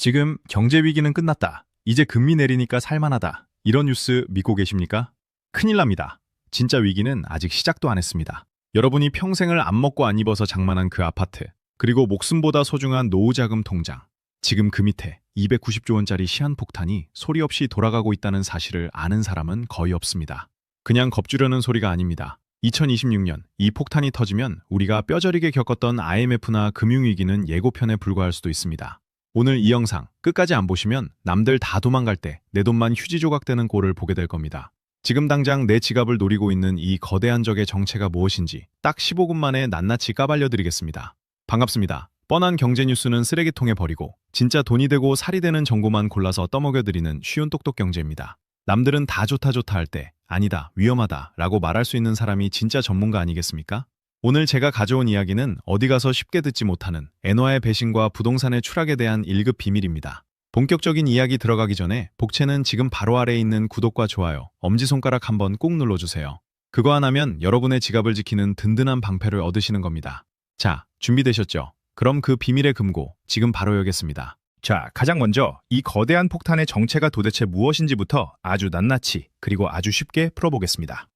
지금 경제 위기는 끝났다. 이제 금리 내리니까 살만하다. 이런 뉴스 믿고 계십니까? 큰일 납니다. 진짜 위기는 아직 시작도 안 했습니다. 여러분이 평생을 안 먹고 안 입어서 장만한 그 아파트, 그리고 목숨보다 소중한 노후자금 통장. 지금 그 밑에 290조 원짜리 시한폭탄이 소리 없이 돌아가고 있다는 사실을 아는 사람은 거의 없습니다. 그냥 겁주려는 소리가 아닙니다. 2026년 이 폭탄이 터지면 우리가 뼈저리게 겪었던 IMF나 금융위기는 예고편에 불과할 수도 있습니다. 오늘 이 영상 끝까지 안 보시면 남들 다 도망갈 때 내 돈만 휴지 조각되는 꼴을 보게 될 겁니다. 지금 당장 내 지갑을 노리고 있는 이 거대한 적의 정체가 무엇인지 딱 15분 만에 낱낱이 까발려 드리겠습니다. 반갑습니다. 뻔한 경제 뉴스는 쓰레기통에 버리고 진짜 돈이 되고 살이 되는 정보만 골라서 떠먹여 드리는 쉬운 똑똑 경제입니다. 남들은 다 좋다 좋다 할 때 아니다 위험하다 라고 말할 수 있는 사람이 진짜 전문가 아니겠습니까? 오늘 제가 가져온 이야기는 어디 가서 쉽게 듣지 못하는 엔화의 배신과 부동산의 추락에 대한 1급 비밀입니다. 본격적인 이야기 들어가기 전에 복채는 지금 바로 아래에 있는 구독과 좋아요, 엄지손가락 한번 꼭 눌러주세요. 그거 하나면 여러분의 지갑을 지키는 든든한 방패를 얻으시는 겁니다. 자, 준비되셨죠? 그럼 그 비밀의 금고 지금 바로 열겠습니다. 자, 가장 먼저 이 거대한 폭탄의 정체가 도대체 무엇인지부터 아주 낱낱이 그리고 아주 쉽게 풀어보겠습니다.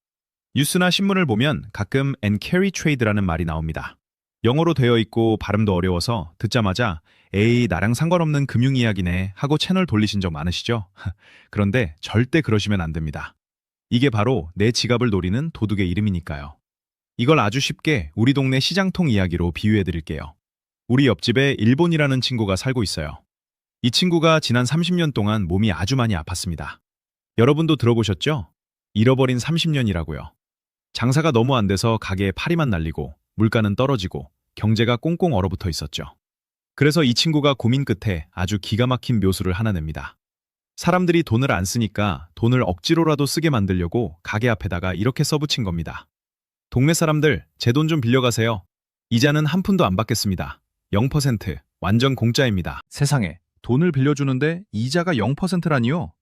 뉴스나 신문을 보면 가끔 and carry trade라는 말이 나옵니다. 영어로 되어 있고 발음도 어려워서 듣자마자 에이 나랑 상관없는 금융 이야기네 하고 채널 돌리신 적 많으시죠? 그런데 절대 그러시면 안 됩니다. 이게 바로 내 지갑을 노리는 도둑의 이름이니까요. 이걸 아주 쉽게 우리 동네 시장통 이야기로 비유해 드릴게요. 우리 옆집에 일본이라는 친구가 살고 있어요. 이 친구가 지난 30년 동안 몸이 아주 많이 아팠습니다. 여러분도 들어보셨죠? 잃어버린 30년이라고요. 장사가 너무 안 돼서 가게에 파리만 날리고 물가는 떨어지고 경제가 꽁꽁 얼어붙어 있었죠. 그래서 이 친구가 고민 끝에 아주 기가 막힌 묘수를 하나 냅니다. 사람들이 돈을 안 쓰니까 돈을 억지로라도 쓰게 만들려고 가게 앞에다가 이렇게 써붙인 겁니다. 동네 사람들, 제 돈 좀 빌려가세요. 이자는 한 푼도 안 받겠습니다. 0% 완전 공짜입니다. 세상에 돈을 빌려주는데 이자가 0%라니요?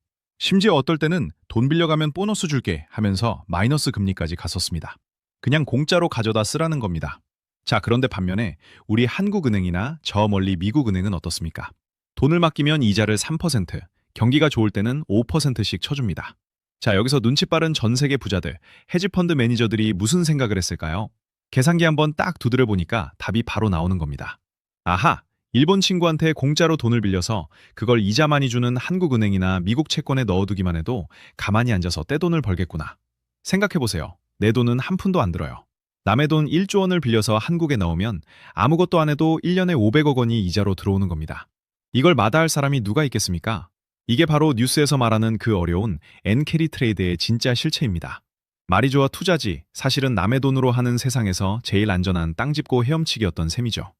심지어 어떨 때는 돈 빌려가면 보너스 줄게 하면서 마이너스 금리까지 갔었습니다. 그냥 공짜로 가져다 쓰라는 겁니다. 자, 그런데 반면에 우리 한국은행이나 저 멀리 미국은행은 어떻습니까? 돈을 맡기면 이자를 3%, 경기가 좋을 때는 5%씩 쳐줍니다. 자, 여기서 눈치 빠른 전 세계 부자들, 헤지펀드 매니저들이 무슨 생각을 했을까요? 계산기 한번 딱 두드려 보니까 답이 바로 나오는 겁니다. 아하! 일본 친구한테 공짜로 돈을 빌려서 그걸 이자 많이 주는 한국은행이나 미국 채권에 넣어두기만 해도 가만히 앉아서 떼돈을 벌겠구나. 생각해보세요. 내 돈은 한 푼도 안 들어요. 남의 돈 1조 원을 빌려서 한국에 넣으면 아무것도 안 해도 1년에 500억 원이 이자로 들어오는 겁니다. 이걸 마다할 사람이 누가 있겠습니까? 이게 바로 뉴스에서 말하는 그 어려운 엔캐리 트레이드의 진짜 실체입니다. 말이 좋아 투자지, 사실은 남의 돈으로 하는 세상에서 제일 안전한 땅 짚고 헤엄치기였던 셈이죠.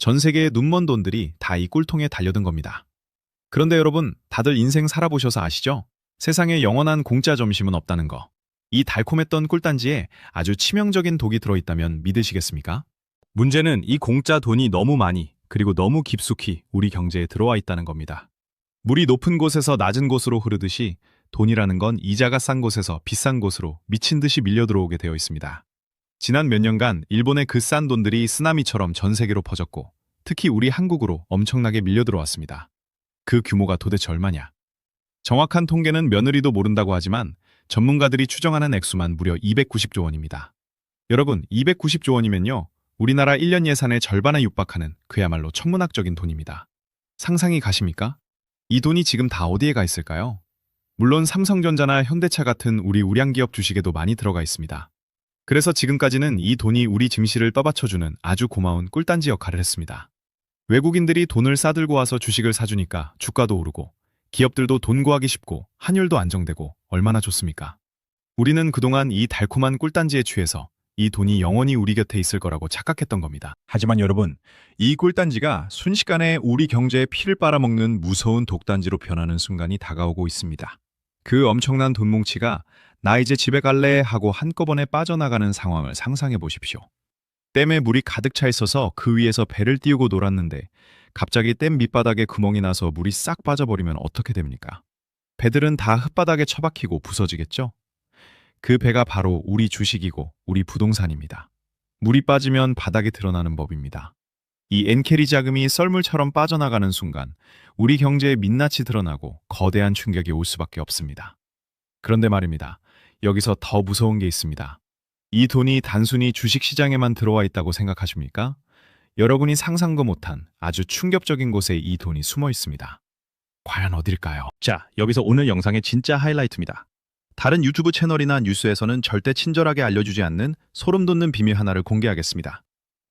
전 세계의 눈먼 돈들이 다 이 꿀통에 달려든 겁니다. 그런데 여러분, 다들 인생 살아보셔서 아시죠? 세상에 영원한 공짜 점심은 없다는 거. 이 달콤했던 꿀단지에 아주 치명적인 독이 들어있다면 믿으시겠습니까? 문제는 이 공짜 돈이 너무 많이, 그리고 너무 깊숙이 우리 경제에 들어와 있다는 겁니다. 물이 높은 곳에서 낮은 곳으로 흐르듯이 돈이라는 건 이자가 싼 곳에서 비싼 곳으로 미친 듯이 밀려 들어오게 되어 있습니다. 지난 몇 년간 일본의 그 싼 돈들이 쓰나미처럼 전 세계로 퍼졌고 특히 우리 한국으로 엄청나게 밀려 들어왔습니다. 그 규모가 도대체 얼마냐? 정확한 통계는 며느리도 모른다고 하지만 전문가들이 추정하는 액수만 무려 290조 원입니다. 여러분, 290조 원이면요. 우리나라 1년 예산의 절반에 육박하는 그야말로 천문학적인 돈입니다. 상상이 가십니까? 이 돈이 지금 다 어디에 가 있을까요? 물론 삼성전자나 현대차 같은 우리 우량기업 주식에도 많이 들어가 있습니다. 그래서 지금까지는 이 돈이 우리 증시를 떠받쳐주는 아주 고마운 꿀단지 역할을 했습니다. 외국인들이 돈을 싸들고 와서 주식을 사주니까 주가도 오르고 기업들도 돈 구하기 쉽고 환율도 안정되고 얼마나 좋습니까? 우리는 그동안 이 달콤한 꿀단지에 취해서 이 돈이 영원히 우리 곁에 있을 거라고 착각했던 겁니다. 하지만 여러분, 이 꿀단지가 순식간에 우리 경제에 피를 빨아먹는 무서운 독단지로 변하는 순간이 다가오고 있습니다. 그 엄청난 돈 뭉치가 나 이제 집에 갈래 하고 한꺼번에 빠져나가는 상황을 상상해 보십시오. 댐에 물이 가득 차 있어서 그 위에서 배를 띄우고 놀았는데 갑자기 댐 밑바닥에 구멍이 나서 물이 싹 빠져버리면 어떻게 됩니까? 배들은 다 흙바닥에 처박히고 부서지겠죠? 그 배가 바로 우리 주식이고 우리 부동산입니다. 물이 빠지면 바닥에 드러나는 법입니다. 이 엔캐리 자금이 썰물처럼 빠져나가는 순간 우리 경제에 민낯이 드러나고 거대한 충격이 올 수밖에 없습니다. 그런데 말입니다. 여기서 더 무서운 게 있습니다. 이 돈이 단순히 주식 시장에만 들어와 있다고 생각하십니까? 여러분이 상상도 못한 아주 충격적인 곳에 이 돈이 숨어 있습니다. 과연 어딜까요? 자, 여기서 오늘 영상의 진짜 하이라이트입니다. 다른 유튜브 채널이나 뉴스에서는 절대 친절하게 알려주지 않는 소름 돋는 비밀 하나를 공개하겠습니다.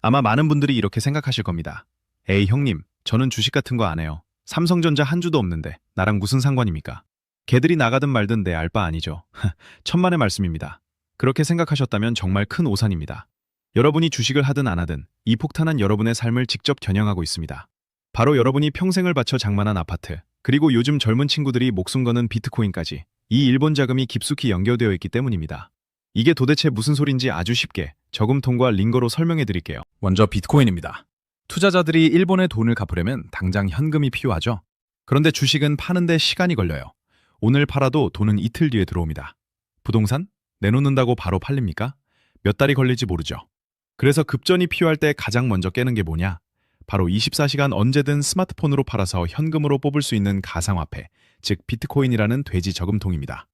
아마 많은 분들이 이렇게 생각하실 겁니다. 에이 형님, 저는 주식 같은 거 안 해요. 삼성전자 한 주도 없는데 나랑 무슨 상관입니까? 걔들이 나가든 말든 내 알바 아니죠. 천만의 말씀입니다. 그렇게 생각하셨다면 정말 큰 오산입니다. 여러분이 주식을 하든 안 하든 이 폭탄은 여러분의 삶을 직접 겨냥하고 있습니다. 바로 여러분이 평생을 바쳐 장만한 아파트, 그리고 요즘 젊은 친구들이 목숨 거는 비트코인까지 이 일본 자금이 깊숙이 연결되어 있기 때문입니다. 이게 도대체 무슨 소린지 아주 쉽게 저금통과 링거로 설명해 드릴게요. 먼저 비트코인입니다. 투자자들이 일본에 돈을 갚으려면 당장 현금이 필요하죠. 그런데 주식은 파는데 시간이 걸려요. 오늘 팔아도 돈은 이틀 뒤에 들어옵니다. 부동산? 내놓는다고 바로 팔립니까? 몇 달이 걸릴지 모르죠. 그래서 급전이 필요할 때 가장 먼저 깨는 게 뭐냐? 바로 24시간 언제든 스마트폰으로 팔아서 현금으로 뽑을 수 있는 가상화폐, 즉 비트코인이라는 돼지 저금통입니다.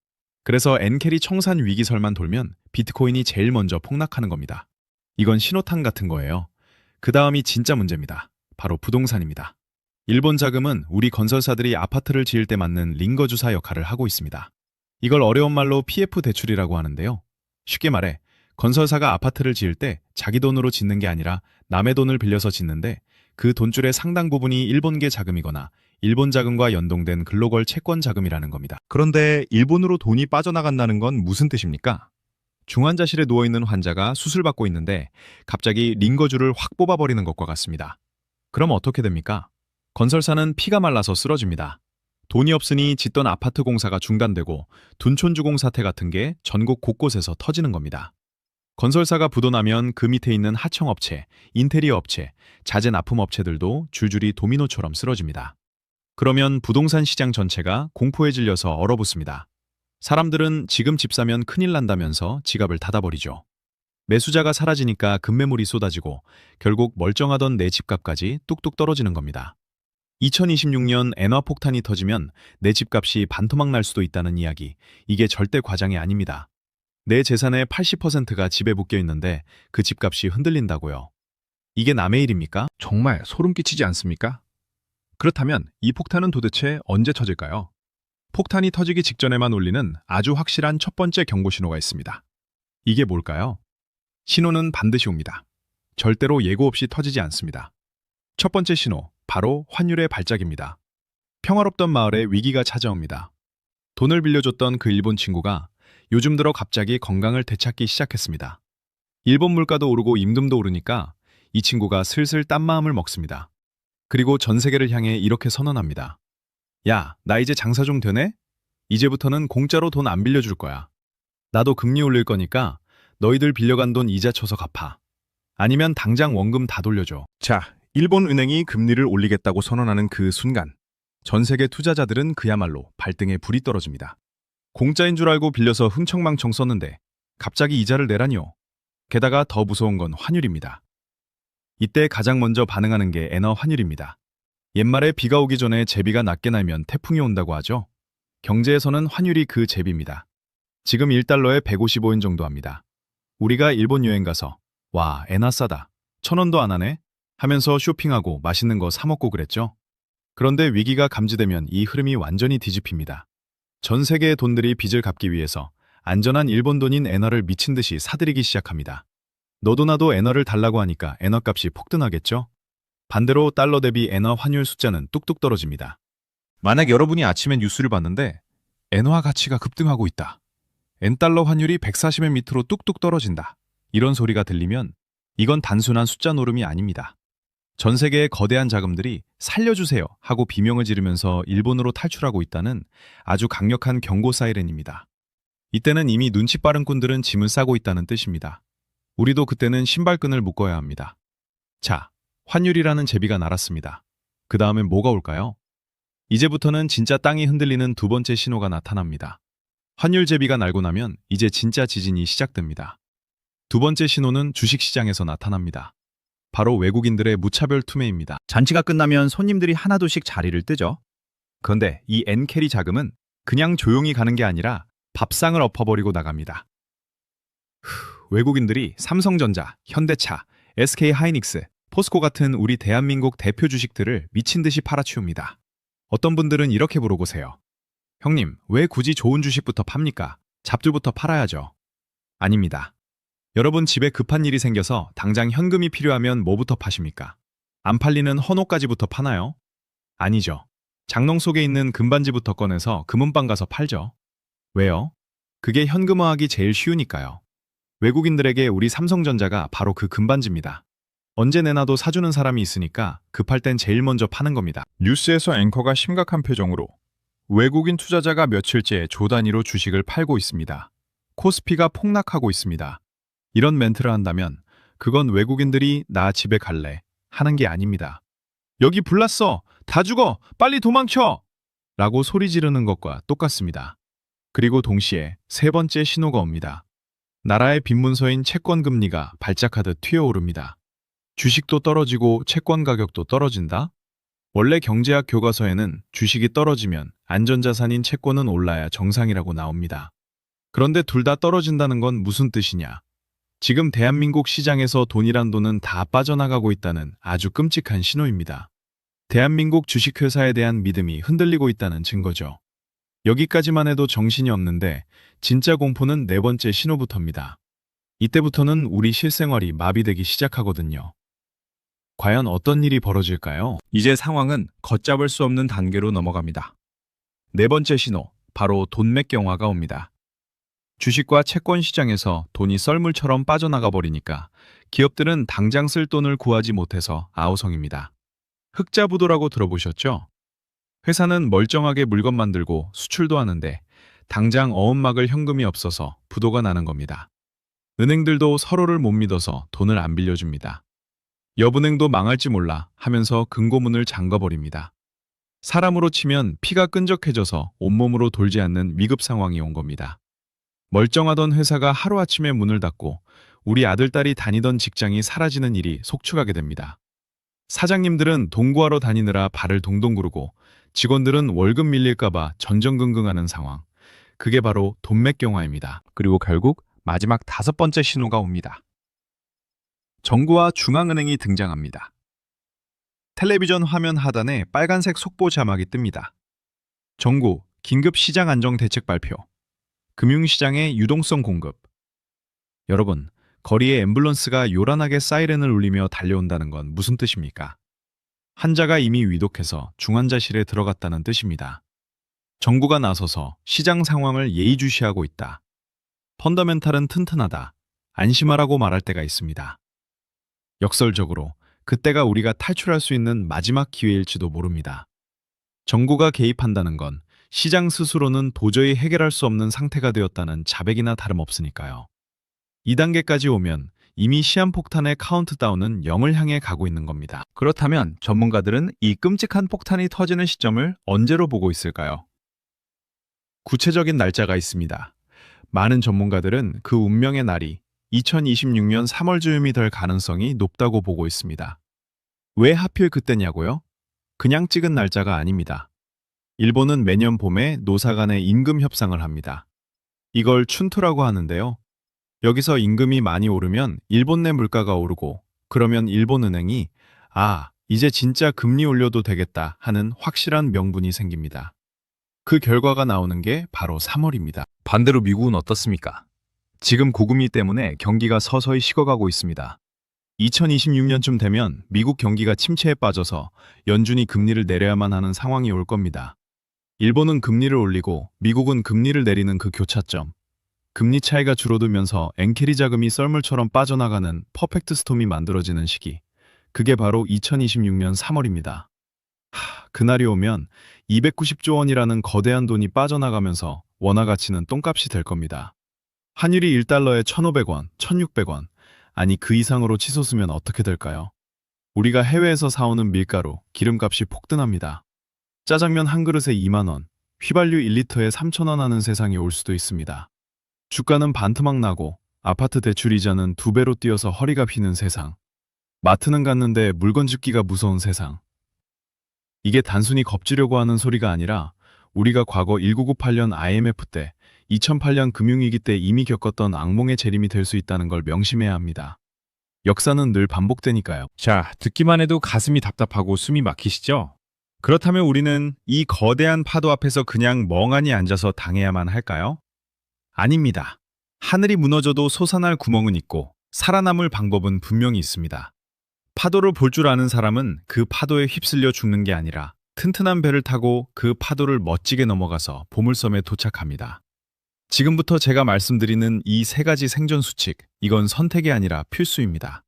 그래서 엔캐리 청산 위기설만 돌면 비트코인이 제일 먼저 폭락하는 겁니다. 이건 신호탄 같은 거예요. 그 다음이 진짜 문제입니다. 바로 부동산입니다. 일본 자금은 우리 건설사들이 아파트를 지을 때 맞는 링거 주사 역할을 하고 있습니다. 이걸 어려운 말로 PF 대출이라고 하는데요. 쉽게 말해 건설사가 아파트를 지을 때 자기 돈으로 짓는 게 아니라 남의 돈을 빌려서 짓는데 그 돈줄의 상당 부분이 일본계 자금이거나 일본 자금과 연동된 글로벌 채권 자금이라는 겁니다. 그런데 일본으로 돈이 빠져나간다는 건 무슨 뜻입니까? 중환자실에 누워있는 환자가 수술받고 있는데 갑자기 링거줄을 확 뽑아버리는 것과 같습니다. 그럼 어떻게 됩니까? 건설사는 피가 말라서 쓰러집니다. 돈이 없으니 짓던 아파트 공사가 중단되고 둔촌주공 사태 같은 게 전국 곳곳에서 터지는 겁니다. 건설사가 부도나면 그 밑에 있는 하청업체, 인테리어 업체, 자재 납품 업체들도 줄줄이 도미노처럼 쓰러집니다. 그러면 부동산 시장 전체가 공포에 질려서 얼어붙습니다. 사람들은 지금 집 사면 큰일 난다면서 지갑을 닫아버리죠. 매수자가 사라지니까 급매물이 쏟아지고 결국 멀쩡하던 내 집값까지 뚝뚝 떨어지는 겁니다. 2026년 엔화 폭탄이 터지면 내 집값이 반토막 날 수도 있다는 이야기, 이게 절대 과장이 아닙니다. 내 재산의 80%가 집에 묶여 있는데 그 집값이 흔들린다고요. 이게 남의 일입니까? 정말 소름 끼치지 않습니까? 그렇다면 이 폭탄은 도대체 언제 터질까요? 폭탄이 터지기 직전에만 울리는 아주 확실한 첫 번째 경고 신호가 있습니다. 이게 뭘까요? 신호는 반드시 옵니다. 절대로 예고 없이 터지지 않습니다. 첫 번째 신호, 바로 환율의 발작입니다. 평화롭던 마을에 위기가 찾아옵니다. 돈을 빌려줬던 그 일본 친구가 요즘 들어 갑자기 건강을 되찾기 시작했습니다. 일본 물가도 오르고 임금도 오르니까 이 친구가 슬슬 딴 마음을 먹습니다. 그리고 전 세계를 향해 이렇게 선언합니다. 야, 나 이제 장사 좀 되네? 이제부터는 공짜로 돈 안 빌려줄 거야. 나도 금리 올릴 거니까 너희들 빌려간 돈 이자 쳐서 갚아. 아니면 당장 원금 다 돌려줘. 자, 일본 은행이 금리를 올리겠다고 선언하는 그 순간 전 세계 투자자들은 그야말로 발등에 불이 떨어집니다. 공짜인 줄 알고 빌려서 흥청망청 썼는데 갑자기 이자를 내라니요. 게다가 더 무서운 건 환율입니다. 이때 가장 먼저 반응하는 게 엔화 환율입니다. 옛말에 비가 오기 전에 제비가 낮게 날면 태풍이 온다고 하죠. 경제에서는 환율이 그 제비입니다. 지금 1달러에 155엔 정도 합니다. 우리가 일본 여행 가서 와 엔화 싸다. 천 원도 안 하네 하면서 쇼핑하고 맛있는 거 사 먹고 그랬죠. 그런데 위기가 감지되면 이 흐름이 완전히 뒤집힙니다. 전 세계의 돈들이 빚을 갚기 위해서 안전한 일본 돈인 엔화를 미친 듯이 사들이기 시작합니다. 너도 나도 엔화를 달라고 하니까 엔화 값이 폭등하겠죠? 반대로 달러 대비 엔화 환율 숫자는 뚝뚝 떨어집니다. 만약 여러분이 아침에 뉴스를 봤는데 엔화 가치가 급등하고 있다. 엔달러 환율이 140엔 밑으로 뚝뚝 떨어진다. 이런 소리가 들리면 이건 단순한 숫자 노름이 아닙니다. 전 세계의 거대한 자금들이 살려주세요 하고 비명을 지르면서 일본으로 탈출하고 있다는 아주 강력한 경고 사이렌입니다. 이때는 이미 눈치 빠른 꾼들은 짐을 싸고 있다는 뜻입니다. 우리도 그때는 신발끈을 묶어야 합니다. 자, 환율이라는 제비가 날았습니다. 그 다음엔 뭐가 올까요? 이제부터는 진짜 땅이 흔들리는 두 번째 신호가 나타납니다. 환율 제비가 날고 나면 이제 진짜 지진이 시작됩니다. 두 번째 신호는 주식시장에서 나타납니다. 바로 외국인들의 무차별 투매입니다. 잔치가 끝나면 손님들이 하나둘씩 자리를 뜨죠. 그런데 이 엔캐리 자금은 그냥 조용히 가는 게 아니라 밥상을 엎어버리고 나갑니다. 후, 외국인들이 삼성전자, 현대차, SK 하이닉스, 포스코 같은 우리 대한민국 대표 주식들을 미친 듯이 팔아치웁니다. 어떤 분들은 이렇게 물어보세요. 형님, 왜 굳이 좋은 주식부터 팝니까? 잡들부터 팔아야죠. 아닙니다. 여러분 집에 급한 일이 생겨서 당장 현금이 필요하면 뭐부터 파십니까? 안 팔리는 헌옷까지부터 파나요? 아니죠. 장롱 속에 있는 금반지부터 꺼내서 금은방 가서 팔죠. 왜요? 그게 현금화하기 제일 쉬우니까요. 외국인들에게 우리 삼성전자가 바로 그 금반지입니다. 언제 내놔도 사주는 사람이 있으니까 급할 땐 제일 먼저 파는 겁니다. 뉴스에서 앵커가 심각한 표정으로 외국인 투자자가 며칠째 조 단위로 주식을 팔고 있습니다. 코스피가 폭락하고 있습니다. 이런 멘트를 한다면 그건 외국인들이 나 집에 갈래 하는 게 아닙니다. 여기 불났어! 다 죽어! 빨리 도망쳐! 라고 소리 지르는 것과 똑같습니다. 그리고 동시에 세 번째 신호가 옵니다. 나라의 빈문서인 채권 금리가 발작하듯 튀어오릅니다. 주식도 떨어지고 채권 가격도 떨어진다? 원래 경제학 교과서에는 주식이 떨어지면 안전자산인 채권은 올라야 정상이라고 나옵니다. 그런데 둘 다 떨어진다는 건 무슨 뜻이냐? 지금 대한민국 시장에서 돈이란 돈은 다 빠져나가고 있다는 아주 끔찍한 신호입니다. 대한민국 주식회사에 대한 믿음이 흔들리고 있다는 증거죠. 여기까지만 해도 정신이 없는데 진짜 공포는 네 번째 신호부터입니다. 이때부터는 우리 실생활이 마비되기 시작하거든요. 과연 어떤 일이 벌어질까요? 이제 상황은 걷잡을 수 없는 단계로 넘어갑니다. 네 번째 신호, 바로 돈맥경화가 옵니다. 주식과 채권 시장에서 돈이 썰물처럼 빠져나가 버리니까 기업들은 당장 쓸 돈을 구하지 못해서 아우성입니다. 흑자부도라고 들어보셨죠? 회사는 멀쩡하게 물건 만들고 수출도 하는데 당장 어음막을 현금이 없어서 부도가 나는 겁니다. 은행들도 서로를 못 믿어서 돈을 안 빌려줍니다. 여분행도 망할지 몰라 하면서 금고문을 잠가버립니다. 사람으로 치면 피가 끈적해져서 온몸으로 돌지 않는 위급 상황이 온 겁니다. 멀쩡하던 회사가 하루아침에 문을 닫고 우리 아들딸이 다니던 직장이 사라지는 일이 속출하게 됩니다. 사장님들은 동구하러 다니느라 발을 동동 구르고 직원들은 월급 밀릴까봐 전전긍긍하는 상황. 그게 바로 돈맥경화입니다. 그리고 결국 마지막 다섯 번째 신호가 옵니다. 정부와 중앙은행이 등장합니다. 텔레비전 화면 하단에 빨간색 속보 자막이 뜹니다. 정부 긴급 시장 안정 대책 발표. 금융시장의 유동성 공급. 여러분, 거리에 앰뷸런스가 요란하게 사이렌을 울리며 달려온다는 건 무슨 뜻입니까? 환자가 이미 위독해서 중환자실에 들어갔다는 뜻입니다. 정부가 나서서 시장 상황을 예의주시하고 있다. 펀더멘탈은 튼튼하다. 안심하라고 말할 때가 있습니다. 역설적으로 그때가 우리가 탈출할 수 있는 마지막 기회일지도 모릅니다. 정부가 개입한다는 건 시장 스스로는 도저히 해결할 수 없는 상태가 되었다는 자백이나 다름없으니까요. 2단계까지 오면 이미 시한폭탄의 카운트다운은 0을 향해 가고 있는 겁니다. 그렇다면 전문가들은 이 끔찍한 폭탄이 터지는 시점을 언제로 보고 있을까요? 구체적인 날짜가 있습니다. 많은 전문가들은 그 운명의 날이 2026년 3월 즈음이 될 가능성이 높다고 보고 있습니다. 왜 하필 그때냐고요? 그냥 찍은 날짜가 아닙니다. 일본은 매년 봄에 노사 간의 임금 협상을 합니다. 이걸 춘투라고 하는데요. 여기서 임금이 많이 오르면 일본 내 물가가 오르고 그러면 일본은행이 아, 이제 진짜 금리 올려도 되겠다 하는 확실한 명분이 생깁니다. 그 결과가 나오는 게 바로 3월입니다. 반대로 미국은 어떻습니까? 지금 고금리 때문에 경기가 서서히 식어가고 있습니다. 2026년쯤 되면 미국 경기가 침체에 빠져서 연준이 금리를 내려야만 하는 상황이 올 겁니다. 일본은 금리를 올리고 미국은 금리를 내리는 그 교차점. 금리 차이가 줄어들면서 엔캐리 자금이 썰물처럼 빠져나가는 퍼펙트 스톰이 만들어지는 시기. 그게 바로 2026년 3월입니다. 하, 그날이 오면 290조 원이라는 거대한 돈이 빠져나가면서 원화 가치는 똥값이 될 겁니다. 환율이 1달러에 1,500원, 1,600원, 아니 그 이상으로 치솟으면 어떻게 될까요? 우리가 해외에서 사오는 밀가루, 기름값이 폭등합니다. 짜장면 한 그릇에 2만 원, 휘발유 1리터에 3천 원 하는 세상이 올 수도 있습니다. 주가는 반토막 나고 아파트 대출 이자는 두 배로 뛰어서 허리가 휘는 세상. 마트는 갔는데 물건 집기가 무서운 세상. 이게 단순히 겁주려고 하는 소리가 아니라 우리가 과거 1998년 IMF 때 2008년 금융위기 때 이미 겪었던 악몽의 재림이 될 수 있다는 걸 명심해야 합니다. 역사는 늘 반복되니까요. 자, 듣기만 해도 가슴이 답답하고 숨이 막히시죠? 그렇다면 우리는 이 거대한 파도 앞에서 그냥 멍하니 앉아서 당해야만 할까요? 아닙니다. 하늘이 무너져도 솟아날 구멍은 있고 살아남을 방법은 분명히 있습니다. 파도를 볼 줄 아는 사람은 그 파도에 휩쓸려 죽는 게 아니라 튼튼한 배를 타고 그 파도를 멋지게 넘어가서 보물섬에 도착합니다. 지금부터 제가 말씀드리는 이 세 가지 생존 수칙, 이건 선택이 아니라 필수입니다.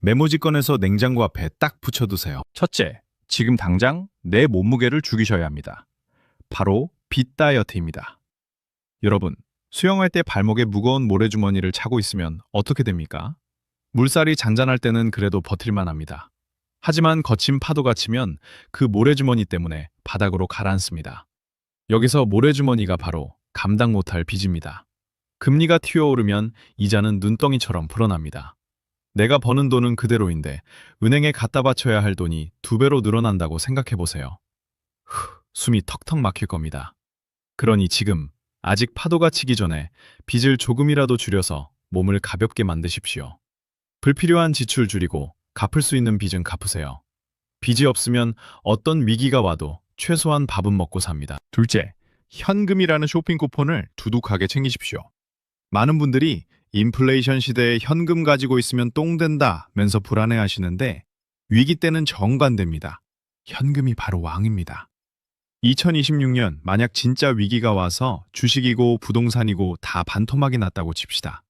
메모지 꺼내서 냉장고 앞에 딱 붙여두세요. 첫째, 지금 당장 내 몸무게를 죽이셔야 합니다. 바로 빛 다이어트입니다. 여러분, 수영할 때 발목에 무거운 모래주머니를 차고 있으면 어떻게 됩니까? 물살이 잔잔할 때는 그래도 버틸만 합니다. 하지만 거친 파도가 치면 그 모래주머니 때문에 바닥으로 가라앉습니다. 여기서 모래주머니가 바로 감당 못할 빚입니다. 금리가 튀어오르면 이자는 눈덩이처럼 불어납니다. 내가 버는 돈은 그대로인데 은행에 갖다 바쳐야 할 돈이 두 배로 늘어난다고 생각해 보세요. 후, 숨이 턱턱 막힐 겁니다. 그러니 지금 아직 파도가 치기 전에 빚을 조금이라도 줄여서 몸을 가볍게 만드십시오. 불필요한 지출 줄이고 갚을 수 있는 빚은 갚으세요. 빚이 없으면 어떤 위기가 와도 최소한 밥은 먹고 삽니다. 둘째, 현금이라는 쇼핑 쿠폰을 두둑하게 챙기십시오. 많은 분들이 인플레이션 시대에 현금 가지고 있으면 똥 된다면서 불안해 하시는데 위기 때는 정반대입니다. 현금이 바로 왕입니다. 2026년 만약 진짜 위기가 와서 주식이고 부동산이고 다 반토막이 났다고 칩시다.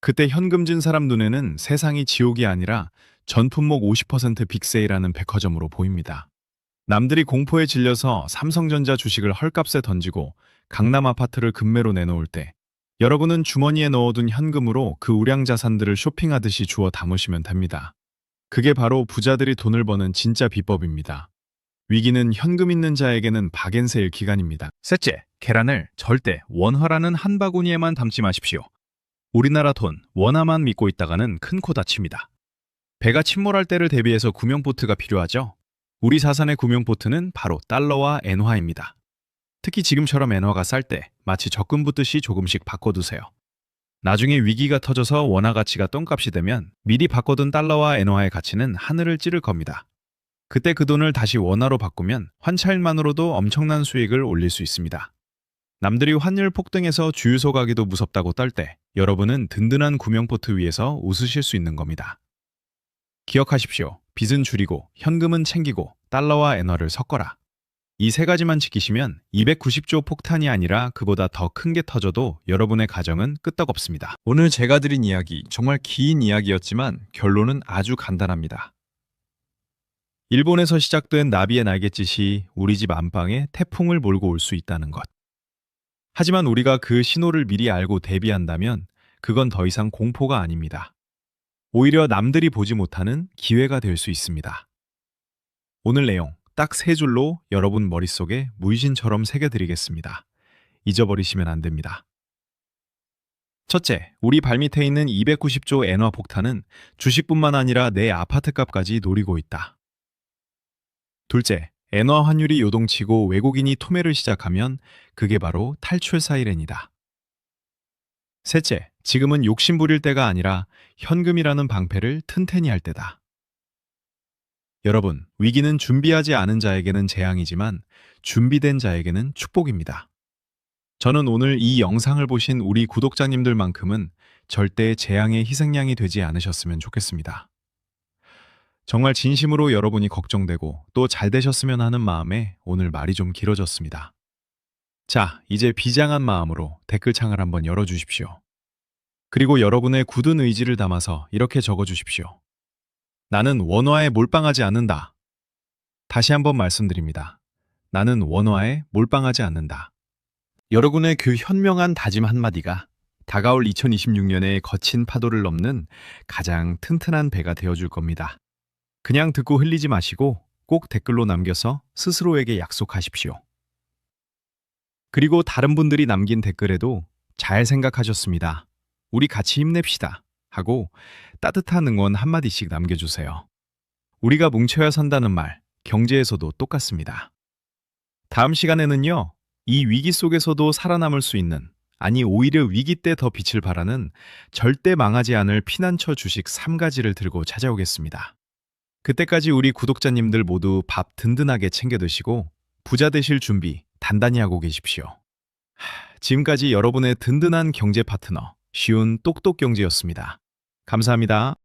그때 현금 진 사람 눈에는 세상이 지옥이 아니라 전품목 50% 빅세일하는 백화점으로 보입니다. 남들이 공포에 질려서 삼성전자 주식을 헐값에 던지고 강남 아파트를 급매로 내놓을 때 여러분은 주머니에 넣어둔 현금으로 그 우량 자산들을 쇼핑하듯이 주워 담으시면 됩니다. 그게 바로 부자들이 돈을 버는 진짜 비법입니다. 위기는 현금 있는 자에게는 박앤세일 기간입니다. 셋째, 계란을 절대 원화라는 한 바구니에만 담지 마십시오. 우리나라 돈, 원화만 믿고 있다가는 큰 코 다칩니다. 배가 침몰할 때를 대비해서 구명보트가 필요하죠. 우리 자산의 구명보트는 바로 달러와 엔화입니다. 특히 지금처럼 엔화가 쌀 때 마치 적금 붙듯이 조금씩 바꿔두세요. 나중에 위기가 터져서 원화 가치가 똥값이 되면 미리 바꿔둔 달러와 엔화의 가치는 하늘을 찌를 겁니다. 그때 그 돈을 다시 원화로 바꾸면 환차일만으로도 엄청난 수익을 올릴 수 있습니다. 남들이 환율 폭등해서 주유소 가기도 무섭다고 떨 때 여러분은 든든한 구명포트 위에서 웃으실 수 있는 겁니다. 기억하십시오. 빚은 줄이고 현금은 챙기고 달러와 엔화를 섞어라. 이 세 가지만 지키시면 290조 폭탄이 아니라 그보다 더 큰 게 터져도 여러분의 가정은 끄떡없습니다. 오늘 제가 드린 이야기 정말 긴 이야기였지만 결론은 아주 간단합니다. 일본에서 시작된 나비의 날갯짓이 우리 집 안방에 태풍을 몰고 올 수 있다는 것. 하지만 우리가 그 신호를 미리 알고 대비한다면 그건 더 이상 공포가 아닙니다. 오히려 남들이 보지 못하는 기회가 될 수 있습니다. 오늘 내용 딱 세 줄로 여러분 머릿속에 문신처럼 새겨드리겠습니다. 잊어버리시면 안 됩니다. 첫째, 우리 발밑에 있는 290조 엔화 폭탄은 주식뿐만 아니라 내 아파트값까지 노리고 있다. 둘째, 엔화 환율이 요동치고 외국인이 토매를 시작하면 그게 바로 탈출 사이렌이다. 셋째, 지금은 욕심 부릴 때가 아니라 현금이라는 방패를 튼튼히 할 때다. 여러분, 위기는 준비하지 않은 자에게는 재앙이지만 준비된 자에게는 축복입니다. 저는 오늘 이 영상을 보신 우리 구독자님들만큼은 절대 재앙의 희생양이 되지 않으셨으면 좋겠습니다. 정말 진심으로 여러분이 걱정되고 또 잘 되셨으면 하는 마음에 오늘 말이 좀 길어졌습니다. 자, 이제 비장한 마음으로 댓글창을 한번 열어주십시오. 그리고 여러분의 굳은 의지를 담아서 이렇게 적어주십시오. 나는 원화에 몰빵하지 않는다. 다시 한번 말씀드립니다. 나는 원화에 몰빵하지 않는다. 여러분의 그 현명한 다짐 한마디가 다가올 2026년의 거친 파도를 넘는 가장 튼튼한 배가 되어줄 겁니다. 그냥 듣고 흘리지 마시고 꼭 댓글로 남겨서 스스로에게 약속하십시오. 그리고 다른 분들이 남긴 댓글에도 잘 생각하셨습니다. 우리 같이 힘냅시다. 하고 따뜻한 응원 한마디씩 남겨주세요. 우리가 뭉쳐야 산다는 말, 경제에서도 똑같습니다. 다음 시간에는요, 이 위기 속에서도 살아남을 수 있는, 아니 오히려 위기 때 더 빛을 발하는 절대 망하지 않을 피난처 주식 3가지를 들고 찾아오겠습니다. 그때까지 우리 구독자님들 모두 밥 든든하게 챙겨 드시고 부자 되실 준비 단단히 하고 계십시오. 하, 지금까지 여러분의 든든한 경제 파트너, 쉬운 똑똑 경제였습니다. 감사합니다.